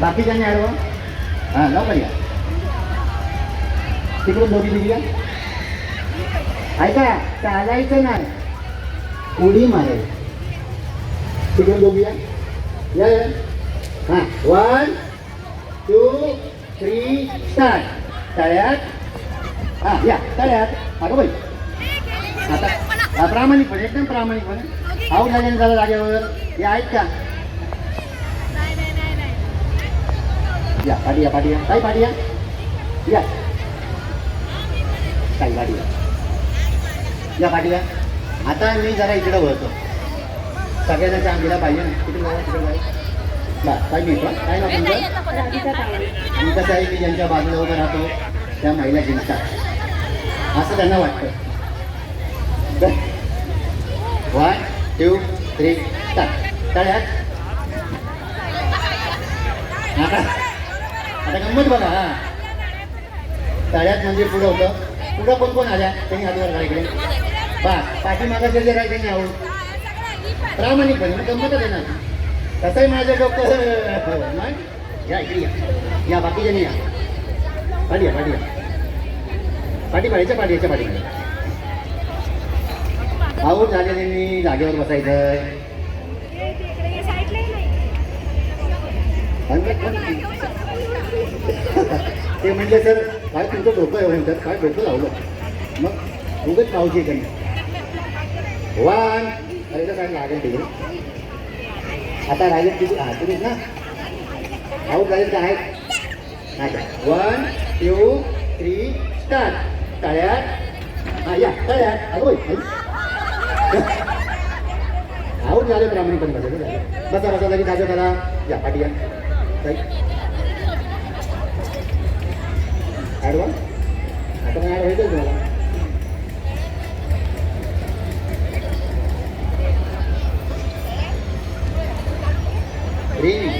बाकीच्यांनी ॲडवा हां लवकर या तिकडून दोघी तिघी या. ऐका चालायचं नाही. उडी मारेल तिकडून दोघी या. या हां वन टू थ्री स्टार्ट तळ्यात. हां या तळ्यात. अगं बाई. आता प्रामाणिकपणे एकदम प्रामाणिकपणे. आऊट झाल्याने झालं जागेवर. या ऐका. या पाठी या पाठी या काही पाठी या या काही पाठी या या पाठी या आता मी जरा इकडे वळतो. सगळ्यांना चान्स दिला पाहिजे. ना तिकडे मला तिकडे जाऊ बस मी पण. काय ना तुमचं? मी कसं आहे? की ज्यांच्या बाजूला उभं राहतो त्या महिला जिंकतात. असं त्यांना वाटतं. वन टू थ्री स्टार्ट तळ्यात. आता आता गंमत बघा हा. तळ्यात म्हणजे पुढं होतं. पुढं कोण कोण आल्या? त्यांनी हातवर घाला इकडे बस पाठीमागाचे जे राहिले त्यांनी आवड प्रामाणिकपणे मग गंमतच आहे ना. तसंही माझं डोकं नाही या इकडे या. या बाकीचे या. पाठी या पाठी या. पाठी पाडीच्या पाठी याच्या पाठी आऊट झालेल्यांनी जागेवर बसायचं. ते म्हणजे सर काय तुमचं डोकं आहे म्हणतात काय डोकं लावलं? मग उगच पावशी कमी वान अरे काय लागेल तिकडे? आता राहिले किती हा तुम्हीच ना? भाऊ राहील तर आहेत अच्छा वन टू थ्री स्टार्ट. तळ्यात. हा या तळ्यात. अगो आऊट झाले ब्राह्मणी पण बसा बसा. तरी जागा करा या पाठी या. ಆಡುವ ಆಟನ ಆಡುವ ಇದು ಗ್ರೀನ್